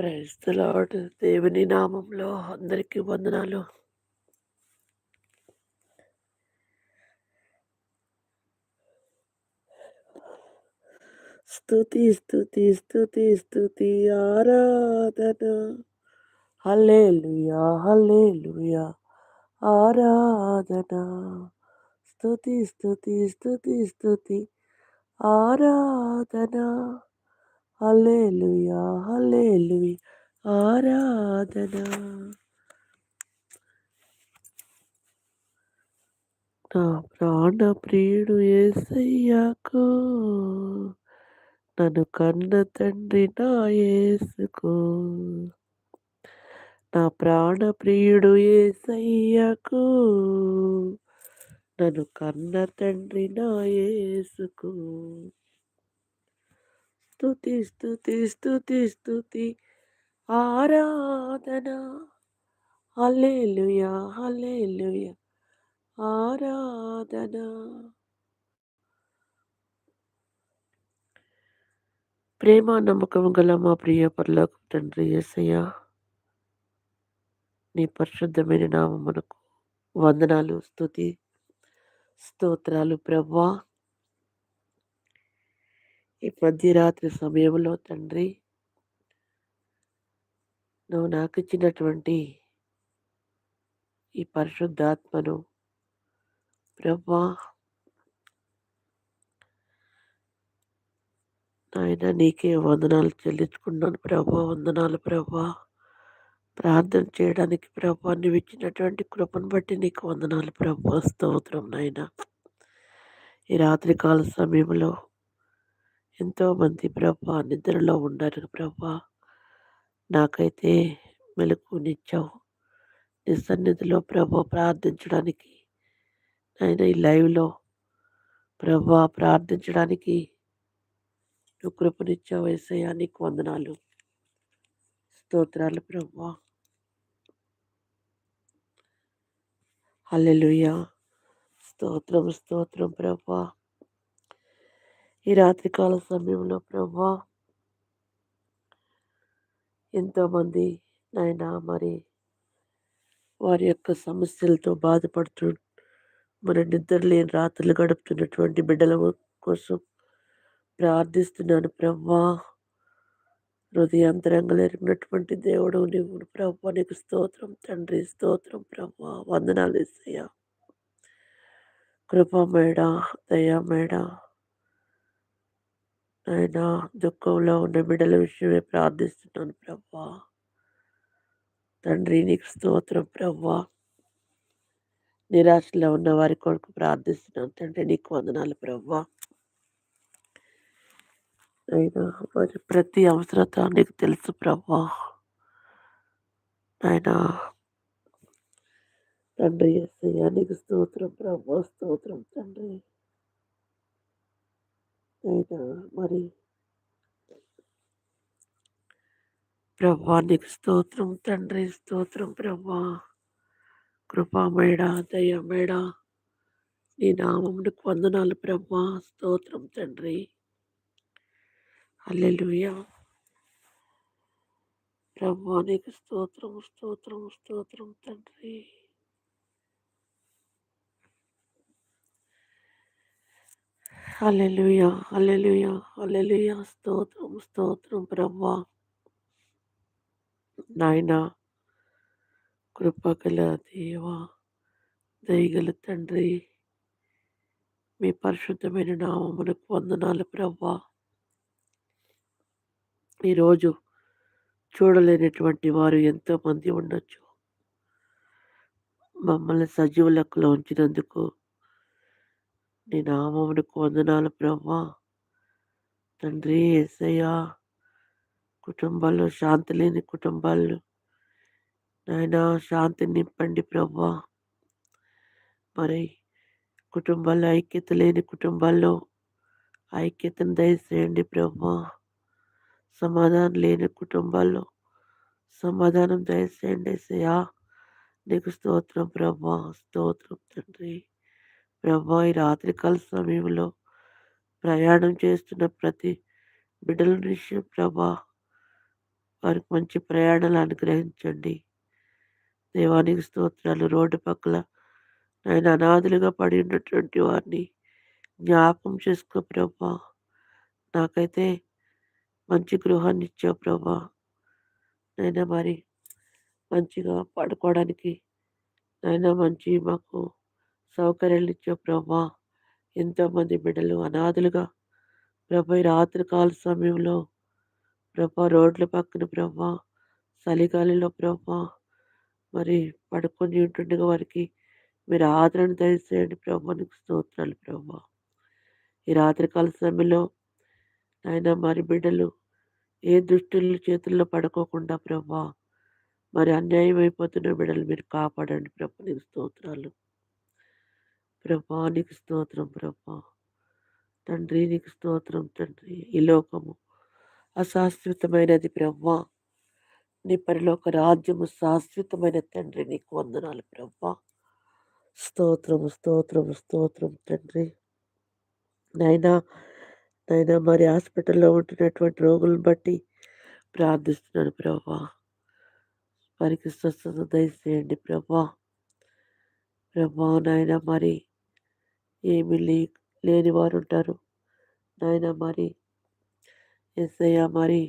Praise దేవుని నామంలో అందరికీ వందనాలు. స్థుతి స్థుతి స్థుతి స్థుతి ఆరాధన. హల్లెలూయా హల్లెలూయా. ఆరాధన. స్థుతి స్థుతి స్థుతి స్థుతి ఆరాధన. హల్లెలూయా హల్లెలూయా. ఆరాధన. నా ప్రాణ ప్రియుడు ఏసయ్యాకు. నన్ను కన్న తండ్రి నా ఏసుకో నా ప్రాణ ప్రియుడు ఏసయ్యాకు. నన్ను కన్న తండ్రి నా ఏసుకో స్థుతి స్థుతి స్థుతి స్థుతి ఆరాధన. హల్లెలూయా హల్లెలూయా. ఆరాధన. ప్రేమ నమ్మకం గల మా ప్రియ పరలోక తండ్రి యేసయ్య నీ పరిశుద్ధమైన నామమునకు వందనాలు స్థుతి స్తోత్రాలు ప్రవ్వా ఈ మధ్యరాత్రి సమయంలో తండ్రి నువ్వు నాకు ఇచ్చినటువంటి ఈ పరిశుద్ధాత్మను ప్రభా నాయన నీకే వందనాలు చెల్లించుకున్నాను ప్రభా వందనాలు ప్రభా. ప్రార్థన చేయడానికి ప్రభా నువ్వు ఇచ్చినటువంటి కృపను బట్టి నీకు వందనాలు ప్రభా. స్తోత్రం నాయన. ఈ రాత్రికాల సమయంలో ఎంతోమంది ప్రభా నిద్రలో ఉన్నారు ప్రభా. నాకైతే మెలకునిచ్చావు నీ సన్నిధిలో ప్రభా ప్రార్థించడానికి నాయన ఈ లైవ్లో ప్రభా ప్రార్థించడానికి నువ్వు కృపనిచ్చావు వేసయ్యా నీకు వందనాలు. స్తోత్రాలు ప్రభా. హల్లెలుయా. స్తోత్రం స్తోత్రం ప్రభా. ఈ రాత్రికాల సమయంలో ప్రభా ఎంతోమంది నాయన మరి వారి యొక్క సమస్యలతో బాధపడుతూ మన నిద్ర లేని రాత్రులు గడుపుతున్నటువంటి బిడ్డల కోసం ప్రార్థిస్తున్నాను ప్రవ్వా హృదయాంతరంగా ఎరిగినటువంటి దేవుడు నీవు ప్రవ్వా నీకు స్తోత్రం తండ్రి స్తోత్రం ప్రవ్వా వందనాలు ఇస్తాయా కృప మేడ దయా మేడ ఆయన దుఃఖంలో ఉన్న బిడ్డల విషయమే ప్రార్థిస్తున్నాను ప్రభా. తండ్రి నీకు స్తోత్రం ప్రభా. నిరాశలో ఉన్న వారి కొడుకు ప్రార్థిస్తున్నాను తండ్రి నీకు వందనాలు ప్రభా. అయినా మరి ప్రతి అవసరత నీకు తెలుసు ప్రభా. ఆయన తండ్రి ఎస్ఐయా నీకు స్తోత్రం ప్రభా స్తోత్రం తండ్రి. అయినా మరి ప్రభా నీకు స్తోత్రం తండ్రి స్తోత్రం ప్రభా. కృపామేడ దయమేడ నీ నామమునికి వందనాలు ప్రభా స్తోత్రం తండ్రి. అల్లెలుయ ప్రభా నీకు స్తోత్రం స్తోత్రం స్తోత్రం తండ్రి. అల్లెలుయా అల్లెలుయా అల్లెలుయా స్తోత్రం స్తోత్రం ప్రభా నాయన కృపగల దేవ దయగల తండ్రి మీ పరిశుద్ధమైన నామములకు వందనాలు ప్రభా ఈరోజు చూడలేనటువంటి వారు ఎంతోమంది ఉండొచ్చు. మమ్మల్ని సజీవులకు ఉంచినందుకు నీ నామమునకు వందనాలు ప్రభా. తండ్రి ఎస్ఐయా కుటుంబాల్లో శాంతి లేని కుటుంబాలు నాయన శాంతి నింపండి ప్రభా. మరి కుటుంబాల్లో ఐక్యత లేని కుటుంబాల్లో ఐక్యతను దయచేయండి ప్రభా. సమాధానం లేని కుటుంబాల్లో సమాధానం దయచేయండి సయా నీకు స్తోత్రం ప్రభా స్తోత్రం తండ్రి. ప్రభా ఈ రాత్రికాల సమయంలో ప్రయాణం చేస్తున్న ప్రతి బిడ్డల విషయం ప్రభా వారికి మంచి ప్రయాణాలు అనుగ్రహించండి. దేవానికి స్తోత్రాలు. రోడ్డు పక్కల ఆయన అనాథులుగా పడి ఉన్నటువంటి వారిని జ్ఞాపకం చేసుకో ప్రభా. నాకైతే మంచి గృహాన్ని ఇచ్చావు ప్రభా. నైనా మరి మంచిగా పడుకోవడానికి నైనా మంచి మాకు సౌకర్యాలు ఇచ్చే ప్రభా. ఎంతోమంది బిడ్డలు అనాథులుగా. ప్రభా ఈ రాత్రి కాల సమయంలో ప్రభా రోడ్ల పక్కన ప్రభా చలిగాలిలో ప్రభా మరి పడుకొని ఉంటుండగా వారికి మీరు ఆదరణ దయచేయండి ప్రభా నీకు స్తోత్రాలు ప్రభా. ఈ రాత్రికాల సమయంలో ఆయన మరి బిడ్డలు ఏ దుష్టుల చేతుల్లో పడుకోకుండా ప్రభా మరి అన్యాయం అయిపోతున్న బిడ్డలు మీరు కాపాడండి ప్రభా నీకు స్తోత్రాలు. ప్రభా నీకు స్తోత్రం ప్రభా. తండ్రి నీకు స్తోత్రం తండ్రి. ఈ లోకము అశాశ్వతమైనది బ్రహ్మ నీ పరిలోక రాజ్యము శాశ్వతమైన తండ్రి. నీకు వందనాలు బ్రహ్మ స్తోత్రము స్తోత్రము స్తోత్రం తండ్రి. నైనా నైనా మరి హాస్పిటల్లో ఉంటున్నటువంటి రోగులను బట్టి ప్రార్థిస్తున్నాను ప్రభా. వారికి స్వస్థత దయచేయండి ప్రభా. ప్రభా నాయన మరి ఏమి లే లేని వారు ఉంటారు నాయన మరి ఎస్ఐయా మరి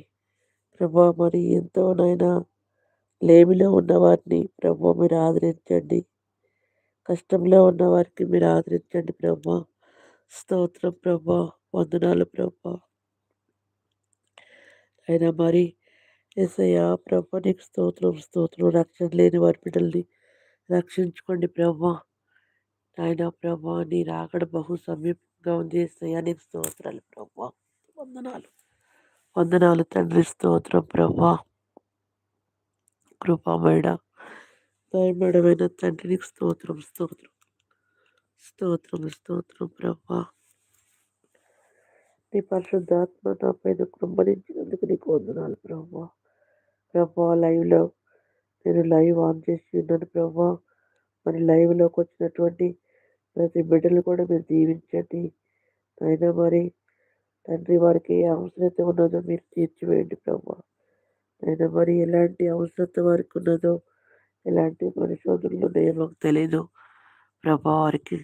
ప్రభా మరి ఎంతో నాయన లేమిలో ఉన్నవారిని ప్రభు మీరు ఆదరించండి. కష్టంలో ఉన్నవారికి మీరు ఆదరించండి ప్రభా. స్తోత్రం ప్రభా వందనాలు ప్రభా. అయినా మరి ఎస్ఐయా ప్రభా నీకు స్తోత్రం స్తోత్రం రక్షణ లేని వారి బిడ్డల్ని రక్షించుకోండి ప్రభా. నాయన ప్రభా నీ రాకడ బహు సమీపంగా ఉంది. ఎస్ఐయా స్తోత్రాలు ప్రభా. వందనాలు. వందనాలు తండ్రి స్తోత్రం ప్రభా. కృపామేడ దయమేడమైన తండ్రికి స్తోత్రం స్తోత్రం. స్తోత్రం స్తోత్రం ప్రభా. నీ పరిశుద్ధాత్మ నా పైన కృంభరించినందుకు నీకు వందనాలు ప్రభా. ప్రభా లైవ్లో నేను లైవ్ ఆన్ చేసి ఉన్నాను ప్రభా. మరి లైవ్లోకి వచ్చినటువంటి ప్రతి బిడ్డలు కూడా మీరు దీవించండి. అయినా మరి తండ్రి వారికి ఏ అవసరత ఉన్నదో మీరు తీర్చివేయండి ప్రభా. అయినా మరి ఎలాంటి అవసరత వారికి ఉన్నదో ఎలాంటి పరిశోధనలు ఉన్నాయో మాకు తెలియదు ప్రభా వారికి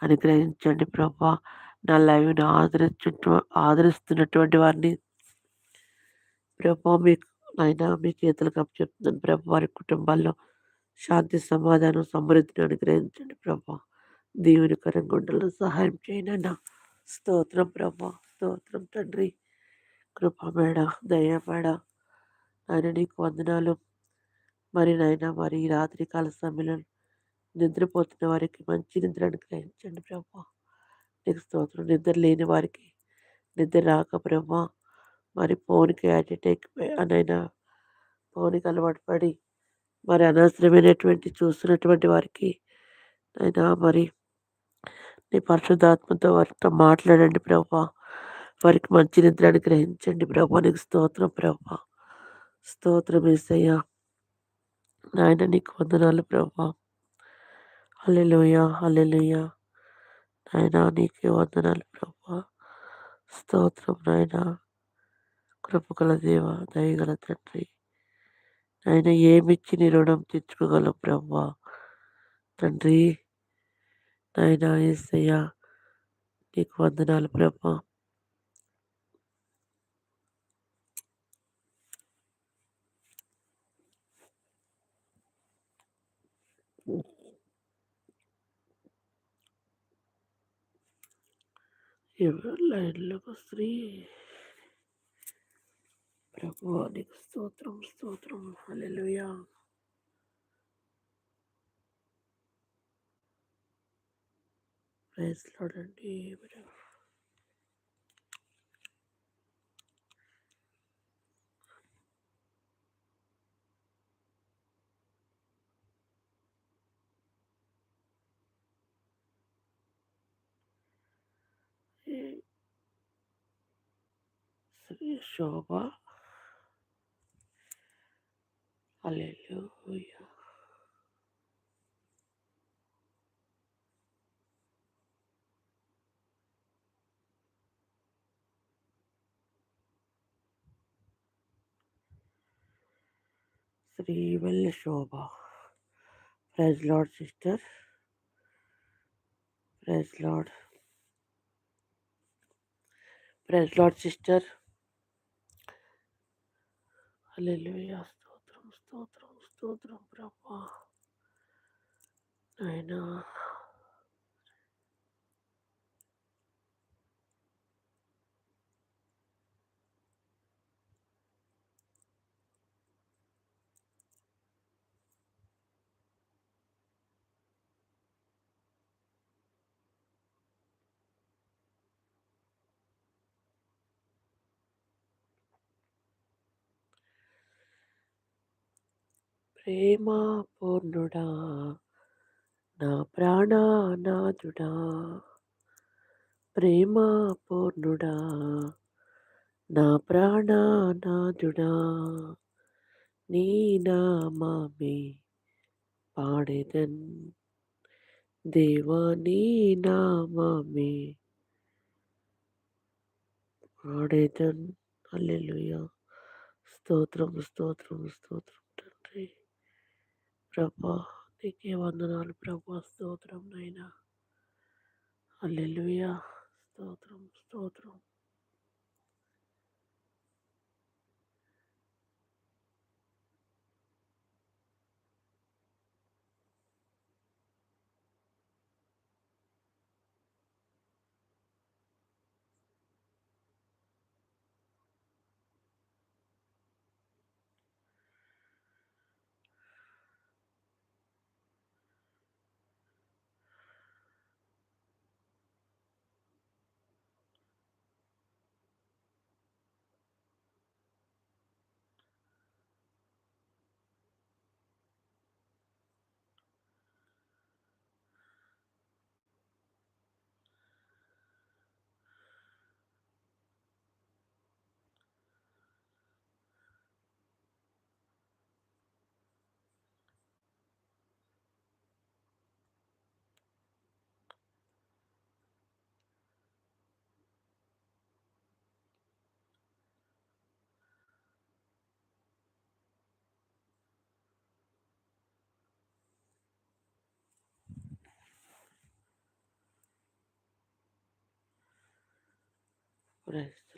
అనుగ్రహించండి ప్రభా. నా లైవ్ను ఆదరించు ఆదరిస్తున్నటువంటి వారిని ప్రభా మీకు అయినా మీ చేతులకు చెప్తున్నాను ప్రభా వారి కుటుంబాల్లో శాంతి సమాధానం సమృద్ధిని అనుగ్రహించండి ప్రభా. దేవుని ఉండాలని సహాయం చేయనన్నా స్తోత్రం బ్రహ్మ స్తోత్రం తండ్రి. కృపమేడ దయమేడ ఆయన నీకు వందనాలు. మరి నాయన మరి రాత్రి కాల సమయంలో నిద్రపోతున్న వారికి మంచి నిద్ర అనుగ్రహించండి బ్రహ్మ. నీకు స్తోత్రం. నిద్ర లేని వారికి నిద్ర రాక బ్రహ్మ. మరి ఫోన్కి అటాక్ అనైనా ఫోన్కి అలవాటు పడి మరి అనవసరమైనటువంటి చూస్తున్నటువంటి వారికి అయినా మరి నీ పరిశుద్ధాత్మతో వారితో మాట్లాడండి ప్రభా. వారికి మంచి నిద్ర అనుగ్రహించండి ప్రభా. నీకు స్తోత్రం ప్రభా. స్తోత్రం ఏసయ్యా. నాయన నీకు వందనాలు ప్రభా. అల్లెలుయ అల్లెలుయ నాయన నీకే వందనాలు ప్రభా. స్తోత్రం నాయన. కృపగల దేవ దయగల తండ్రి. నాయన ఏమిచ్చి నీ రుణం తెచ్చుకోగలం ప్రభా? తండ్రి నాయన ఏసయ్యా నీకు వందనాలు బ్రహ్మ లైన్లకు స్త్రీ ప్రభు నీకు స్తోత్రం స్తోత్రం. Hallelujah. Praise లాడండి Sri Shobha hallelujah Srivalli Shobha praise Lord sister praise Lord praise Lord sister hallelujah స్తోత్రం స్తోత్రం స్తోత్రం ప్రభా ఆయన ప్రేమ పూర్ణుడా నా ప్రాణానాథుడా ప్రేమ పూర్ణుడా నా ప్రాణానాథుడా నీ నామే పాడేదన్ దేవా నీ నామే పాడేదన్. అల్లెలుయ స్తోత్రం స్తోత్రం స్తోత్రం తండ్రి. ప్రభా నీకే వందనాలు ప్రభా. స్తోత్రం నైనా అల్లెలుయా స్తోత్రం స్తోత్రం. проект.